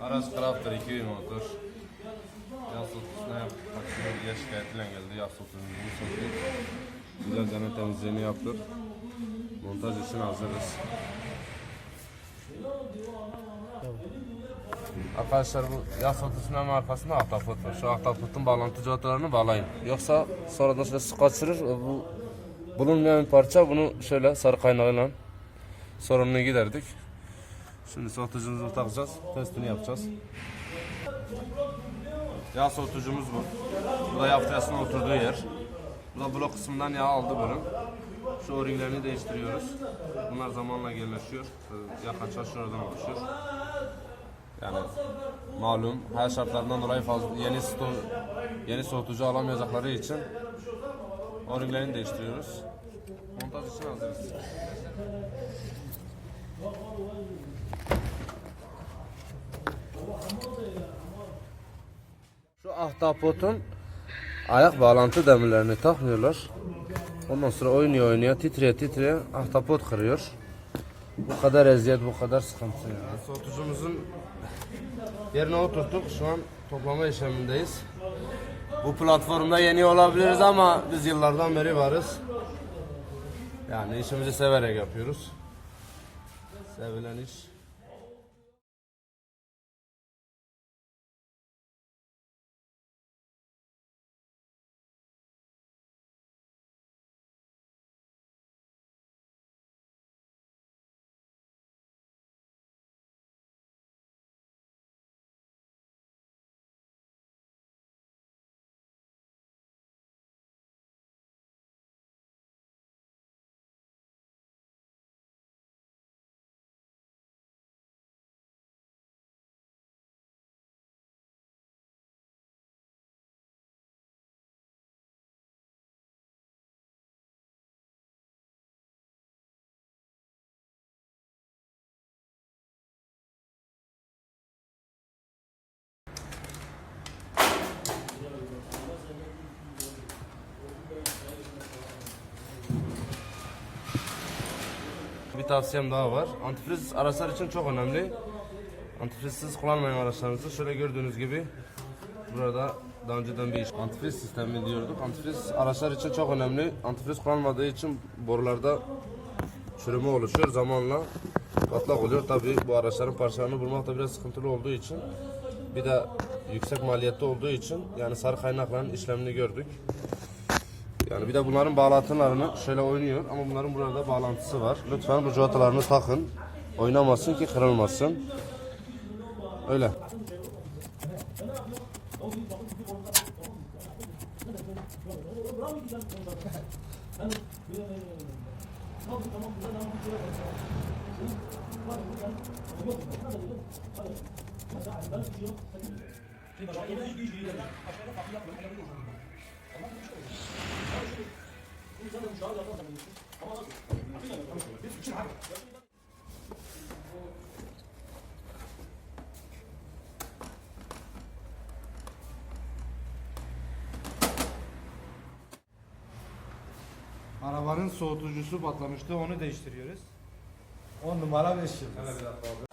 Araç Crafter 2000 motor. Yağ sotusuna taksiye şikayetiyle geldi. Yağ sotusunu soktuk. Güzelce temizliğini yaptık. Montaj için hazırız. Arkadaşlar bu yağ sotusunun hemen arkasında ahtapot var. Şu ahtapotun bağlantı cihazlarını bağlayın. Yoksa sonradan şöyle su kaçırır. Bu bulunmayan parça bunu şöyle sarı kaynağıyla sorununu giderdik. Şimdi soğutucumuzu takacağız. Testini yapacağız. Yağ soğutucumuz bu. Bu da yağ oturduğu yer. Bu da blok kısmından yağ aldı bunu. Şu o-ringlerini değiştiriyoruz. Bunlar zamanla yerleşiyor. Ee, Yağ kaçar şuradan oluşuyor. Yani malum her şartlardan dolayı fazla yeni sto yeni soğutucu alamayacakları için o-ringlerini değiştiriyoruz. Montaj için hazırız. Şu ahtapotun ayak bağlantı demirlerini takmıyorlar. Ondan sonra oynuyor oynuyor titreye titreye ahtapot kırıyor. Bu kadar eziyet bu kadar sıkıntı yani. Soğutucumuzun yerine oturttuk. Şu an toplama işlemindeyiz. Bu platformda yeni olabiliriz ama biz yıllardan beri varız. Yani işimizi severek yapıyoruz. Sevilen iş. Tavsiyem daha var. Antifriz araçlar için çok önemli. Antifrizsiz kullanmayın araçlarınızı. Şöyle gördüğünüz gibi burada daha önceden bir iş antifriz sistemi diyorduk. Antifriz araçlar için çok önemli. Antifriz kullanmadığı için borularda çürüme oluşuyor. Zamanla patlak oluyor. Tabii bu araçların parçalarını bulmak da biraz sıkıntılı olduğu için bir de yüksek maliyette olduğu için yani sarı kaynakların işlemini gördük. Yani bir de bunların bağlantılarını şöyle oynuyor ama bunların burada bağlantısı var. Lütfen bu civatalarını takın. Oynamasın ki kırılmasın. Öyle. Arabanın soğutucusu patlamıştı onu değiştiriyoruz. 10 numara 5 yıldız.